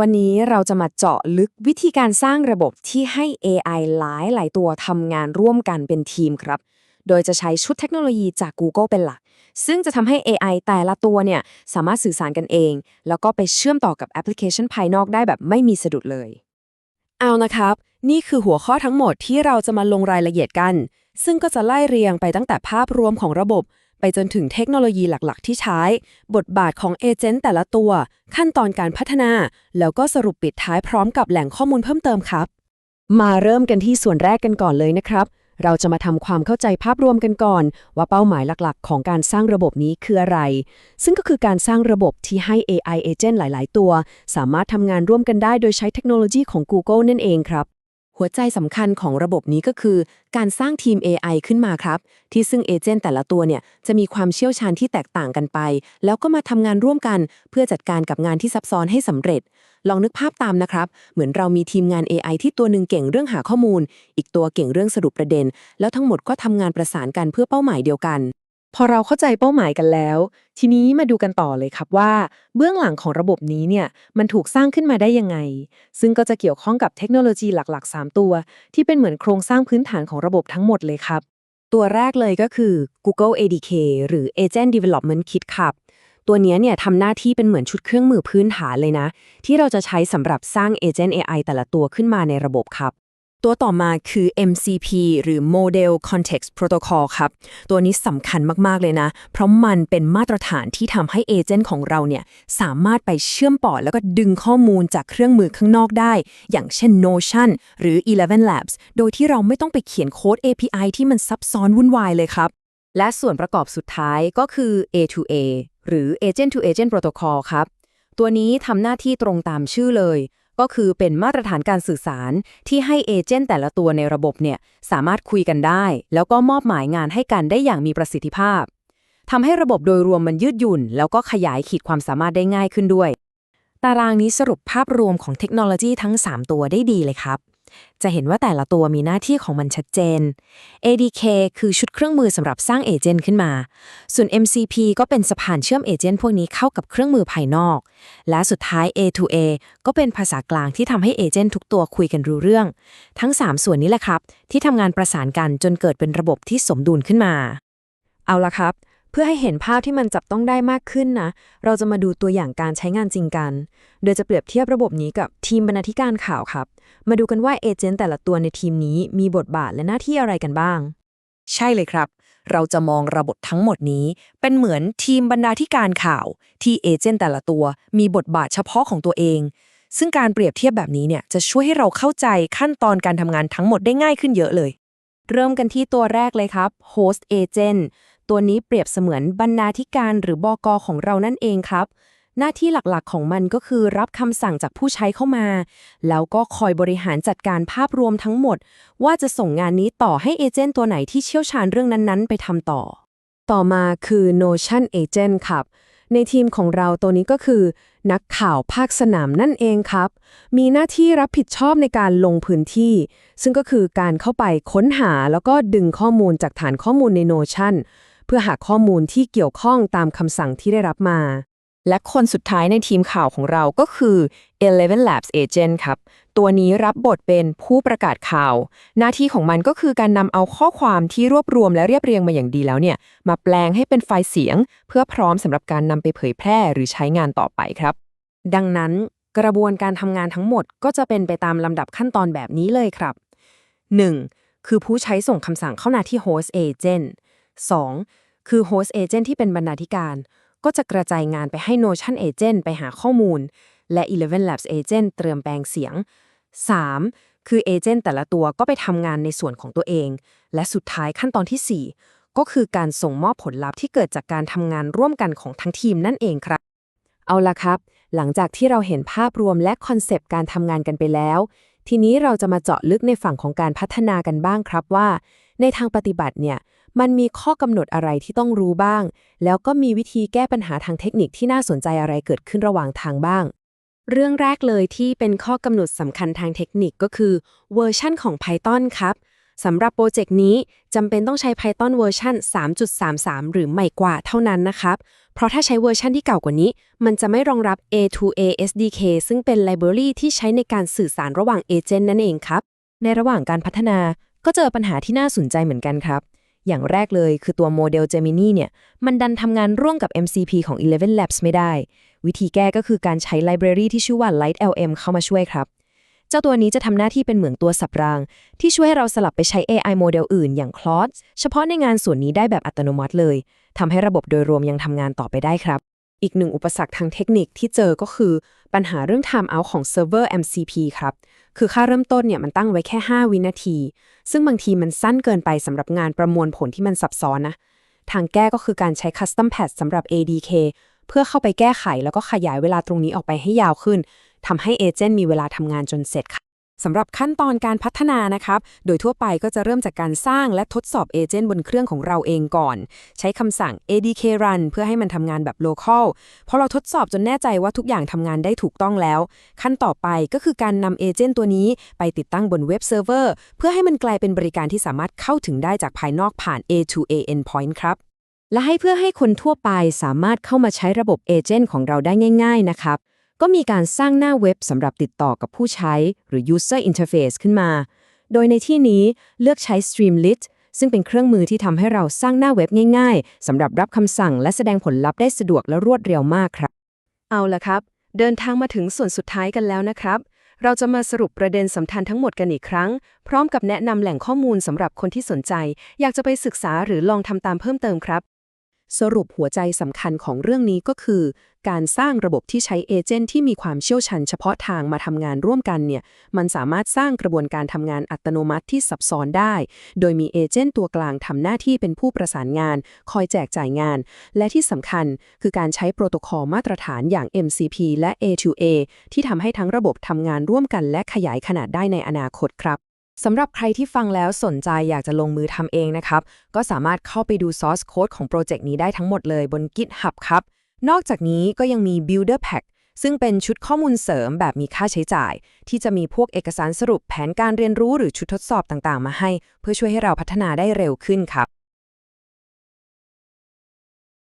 วันนี้เราจะมาเจาะลึกวิธีการสร้างระบบที่ให้ AI หลายหลายตัวทำงานร่วมกันเป็นทีมครับ โดยจะใช้ชุดเทคโนโลยีจาก Google เป็นหลัก ซึ่งจะทำให้ AI แต่ละตัวเนี่ยสามารถสื่อสารกันเอง แล้วก็ไปเชื่อมต่อกับแอปพลิเคชันภายนอกได้แบบไม่มีสะดุดเลย เอานะครับ นี่คือหัวข้อทั้งหมดที่เราจะมาลงรายละเอียดกัน ซึ่งก็จะไล่เรียงไปตั้งแต่ภาพรวมของระบบ ไปจนถึงเทคโนโลยีหลักๆ ที่ใช้ บทบาทของเอเจนต์แต่ละตัว ขั้นตอนการพัฒนา แล้วก็สรุปปิดท้ายพร้อมกับแหล่งข้อมูลเพิ่มเติมครับ มาเริ่มกันที่ส่วนแรกกันก่อนเลยนะครับ เราจะมาทำความเข้าใจภาพรวมกันก่อน ว่าเป้าหมายหลักๆ ของการสร้างระบบนี้คืออะไร ซึ่งก็คือการสร้างระบบที่ให้ AI agent หลาย ๆ ตัว สามารถทำงานร่วมกันได้โดยใช้เทคโนโลยีของ Google นั่นเองครับ หัวใจสำคัญของระบบนี้ก็คือ การสร้างทีม AI ขึ้นมาครับ ที่ซึ่งเอเจนต์แต่ละตัวเนี่ยจะมีความเชี่ยวชาญที่แตกต่างกันไป แล้วก็มาทำงานร่วมกัน เพื่อจัดการกับงานที่ซับซ้อนให้สำเร็จ ลองนึกภาพตามนะครับ เหมือนเรามีทีมงาน AI ที่ตัวหนึ่งเก่งเรื่องหาข้อมูล อีกตัวเก่งเรื่องสรุปประเด็น แล้วทั้งหมดก็ทำงานประสานกันเพื่อเป้าหมายเดียวกัน พอเราเข้าใจเป้าหมายกันแล้ว ทีนี้มาดูกันต่อเลยครับว่า เบื้องหลังของระบบนี้เนี่ยมันถูกสร้างขึ้นมาได้ยังไง ซึ่งก็จะเกี่ยวข้องกับเทคโนโลยีหลักๆ 3 ตัว ที่เป็นเหมือนโครงสร้างพื้นฐานของระบบทั้งหมดเลยครับ ตัวแรกเลยก็คือ Google ADK หรือ Agent Development Kit ครับตัวนี้เนี่ยทำหน้าที่เป็นเหมือนชุดเครื่องมือพื้นฐานเลยนะ ที่เราจะใช้สำหรับสร้าง Agent AI แต่ละตัวขึ้นมาในระบบครับ ตัวต่อมาคือ MCP หรือ Model Context Protocol ครับ ตัวนี้สำคัญมาก ๆ เลยนะ เพราะมันเป็นมาตรฐานที่ทำให้เอเจนต์ของเราเนี่ย สามารถไปเชื่อมต่อแล้วก็ดึงข้อมูลจากเครื่องมือข้างนอกได้ อย่างเช่น Notion หรือ Eleven Labs โดยที่เราไม่ต้องไปเขียนโค้ด API ที่มันซับซ้อนวุ่นวายเลยครับ และส่วนประกอบสุดท้ายก็คือ A2A หรือ Agent to Agent Protocol ครับ ตัวนี้ทำหน้าที่ตรงตามชื่อเลย ก็คือเป็นมาตรฐานการสื่อสารที่ให้เอเจนต์แต่ละตัวในระบบเนี่ยสามารถคุยกันได้ แล้วก็มอบหมายงานให้กันได้อย่างมีประสิทธิภาพทำให้ระบบโดยรวมมันยืดหยุ่น แล้วก็ขยายขีดความสามารถได้ง่ายขึ้นด้วย ตารางนี้สรุปภาพรวมของเทคโนโลยีทั้ง 3 ตัวได้ดีเลยครับ จะเห็นว่าแต่ละตัวมีหน้าที่ของมันชัดเจน ADK คือชุดเครื่องมือสำหรับสร้างเอเจนต์ขึ้นมา ส่วน MCP ก็เป็นสะพานเชื่อมเอเจนต์พวกนี้เข้ากับเครื่องมือภายนอก และสุดท้าย A2A ก็เป็นภาษากลางที่ทำให้เอเจนต์ทุกตัวคุยกันรู้เรื่อง ทั้ง 3 ส่วนนี้แหละครับ ที่ทำงานประสานกันจนเกิดเป็นระบบที่สมดุลขึ้นมา เอาละครับ เพื่อให้เห็นภาพที่มันจับต้องได้มากขึ้นนะ เราจะมาดูตัวอย่างการใช้งานจริงกัน โดยจะเปรียบเทียบระบบนี้กับทีมบรรณาธิการข่าวครับ มาดูกันว่าเอเจนต์แต่ละตัวในทีมนี้มีบทบาทและหน้าที่อะไรกันบ้าง ใช่เลยครับ เราจะมองระบบทั้งหมดนี้ เป็นเหมือนทีมบรรณาธิการข่าว ที่เอเจนต์แต่ละตัวมีบทบาทเฉพาะของตัวเอง ซึ่งการเปรียบเทียบแบบนี้เนี่ยจะช่วยให้เราเข้าใจขั้นตอนการทำงานทั้งหมดได้ง่ายขึ้นเยอะเลย เริ่มกันที่ตัวแรกเลยครับ Host Agent ตัวนี้เปรียบเสมือนบรรณาธิการหรือบกของเรานั่นเองครับ หน้าที่หลักๆของมันก็คือรับคำสั่งจากผู้ใช้เข้ามา แล้วก็คอยบริหารจัดการภาพรวมทั้งหมด ว่าจะส่งงานนี้ต่อให้เอเจนต์ตัวไหนที่เชี่ยวชาญเรื่องนั้นๆ ไปทำต่อ ต่อมาคือ Notion Agent ครับในทีมของเราตัวนี้ก็คือ นักข่าวภาคสนามนั่นเองครับ มีหน้าที่รับผิดชอบในการลงพื้นที่ ซึ่งก็คือการเข้าไปค้นหาแล้วก็ดึงข้อมูลจากฐานข้อมูลใน Notion เพื่อหาข้อมูลที่เกี่ยวข้องตามคำสั่งที่ได้รับมา และคนสุดท้ายในทีมข่าวของเราก็คือ Eleven Labs Agent ครับ ตัวนี้รับบทเป็นผู้ประกาศข่าว หน้าที่ของมันก็คือการนำเอาข้อความที่รวบรวมและเรียบเรียงมาอย่างดีแล้วเนี่ย มาแปลงให้เป็นไฟล์เสียง เพื่อพร้อมสำหรับการนำไปเผยแพร่หรือใช้งานต่อไปครับ ดังนั้นกระบวนการทำงานทั้งหมดก็จะเป็นไปตามลำดับขั้นตอนแบบนี้เลยครับ 1. คือผู้ใช้ส่งคำสั่งเข้ามาที่ Host Agent 2. คือ Host Agent ที่เป็นบรรณาธิการ ก็จะกระจายงานไปให้ Notion Agent ไปหาข้อมูล และ Eleven Labs Agent เตรียมแปลงเสียง 3. คือเอเจนต์แต่ละตัวก็ไปทำงานในส่วนของตัวเอง และสุดท้ายขั้นตอนทีสี่ 4 ก็คือการส่งมอบผลลัพธ์ที่เกิดจากการทำงานร่วมกันของทั้งทีมนั่นเองครับ เอาละครับ หลังจากที่เราเห็นภาพรวมและคอนเซปต์การทำงานกันไปแล้ว ทีนี้เราจะมาเจาะลึกในฝั่งของการพัฒนากันบ้างครับว่าในทางปฏิบัติเนี่ย มันมีข้อกำหนดอะไรที่ต้องรู้บ้าง แล้วก็มีวิธีแก้ปัญหาทางเทคนิคที่น่าสนใจอะไรเกิดขึ้นระหว่างทางบ้าง เรื่องแรกเลยที่เป็นข้อกำหนดสำคัญทางเทคนิคก็คือเวอร์ชั่นของ Python ครับสำหรับโปรเจกต์นี้จำเป็นต้องใช้ Python เวอร์ชัน3.33 หรือใหม่กว่าเท่านั้นนะครับ เพราะถ้าใช้เวอร์ชันที่เก่ากว่านี้ มันจะไม่รองรับ A2A SDK ซึ่งเป็นไลบรารีที่ใช้ในการสื่อสารระหว่างเอเจนต์นั่นเองครับ ในระหว่างการพัฒนา ก็เจอปัญหาที่น่าสนใจเหมือนกันครับ อย่างแรกเลยคือตัวโมเดล Gemini เนี่ย มันดันทำงานร่วมกับ MCP ของ Eleven Labs ไม่ได้ วิธีแก้ก็คือการใช้ไลบรารีที่ชื่อว่า LightLM เข้ามาช่วยครับ เจ้าตัวนี้จะทำหน้าที่เป็นเหมือนตัวสับราง ที่ช่วยให้เราสลับไปใช้ AI โมเดลอื่นอย่าง Claude เฉพาะในงานส่วนนี้ได้แบบอัตโนมัติเลยทำให้ระบบโดยรวมยังทำงานต่อไปได้ครับอีกหนึ่งอุปสรรคทางเทคนิคที่เจอก็คือ ปัญหาเรื่อง time out ของเซิร์ฟเวอร์ MCP ครับ คือค่าเริ่มต้นเนี่ยมันตั้งไว้แค่ 5 วินาที ซึ่งบางทีมันสั้นเกินไปสำหรับงานประมวลผลที่มันซับซ้อนนะ ทางแก้ก็คือการใช้ Custom Pad สำหรับ ADK เพื่อเข้าไปแก้ไขแล้วก็ขยายเวลาตรงนี้ออกไปให้ยาวขึ้นทำให้เอเจนต์มีเวลาทำงานจนเสร็จค่ะ สำหรับขั้นตอนการพัฒนานะครับ โดยทั่วไปก็จะเริ่มจากการสร้างและทดสอบเอเจนต์บนเครื่องของเราเองก่อน ใช้คำสั่ง adk run เพื่อให้มันทำงานแบบ local พอเราทดสอบจนแน่ใจว่าทุกอย่างทำงานได้ถูกต้องแล้ว ขั้นต่อไปก็คือการนำเอเจนต์ตัวนี้ไปติดตั้งบนเว็บเซิร์ฟเวอร์เพื่อให้มันกลายเป็นบริการที่สามารถเข้าถึงได้จากภายนอกผ่าน A2A endpoint ครับและให้เพื่อให้คนทั่วไปสามารถเข้ามาใช้ระบบเอเจนต์ของเราได้ง่าย ๆ นะครับ ก็มีการสร้างหน้าเว็บสำหรับติดต่อกับผู้ใช้ หรือ user interface ขึ้นมา โดยในที่นี้เลือกใช้ Streamlit ซึ่งเป็นเครื่องมือที่ทำให้เราสร้างหน้าเว็บง่ายๆสำหรับรับคำสั่งและแสดงผลลัพธ์ได้สะดวกและรวดเร็วมากครับ เอาละครับ เดินทางมาถึงส่วนสุดท้ายกันแล้วนะครับ เราจะมาสรุปประเด็นสำคัญทั้งหมดกันอีกครั้ง พร้อมกับแนะนำแหล่งข้อมูลสำหรับคนที่สนใจ อยากจะไปศึกษาหรือลองทำตามเพิ่มเติมครับ สรุปหัวใจสำคัญของเรื่องนี้ก็คือ การสร้างระบบที่ใช้เอเจนต์ที่มีความเชี่ยวชาญเฉพาะทางมาทำงานร่วมกันเนี่ย มันสามารถสร้างกระบวนการทำงานอัตโนมัติที่ซับซ้อนได้ โดยมีเอเจนต์ตัวกลางทำหน้าที่เป็นผู้ประสานงาน คอยแจกจ่ายงาน และที่สำคัญคือการใช้โปรโตคอลมาตรฐานอย่าง MCP และ A2A ที่ทำให้ทั้งระบบทำงานร่วมกันและขยายขนาดได้ในอนาคตครับ สำหรับใครที่ฟังแล้วสนใจอยากจะลงมือทำเองนะครับ ก็สามารถเข้าไปดู source code ของโปรเจกต์นี้ได้ทั้งหมดเลยบน GitHub ครับ นอกจากนี้ก็ยังมี Builder Pack ซึ่งเป็นชุดข้อมูลเสริมแบบมีค่าใช้จ่าย ที่จะมีพวกเอกสารสรุปแผนการเรียนรู้หรือชุดทดสอบต่างๆ มาให้ เพื่อช่วยให้เราพัฒนาได้เร็วขึ้นครับ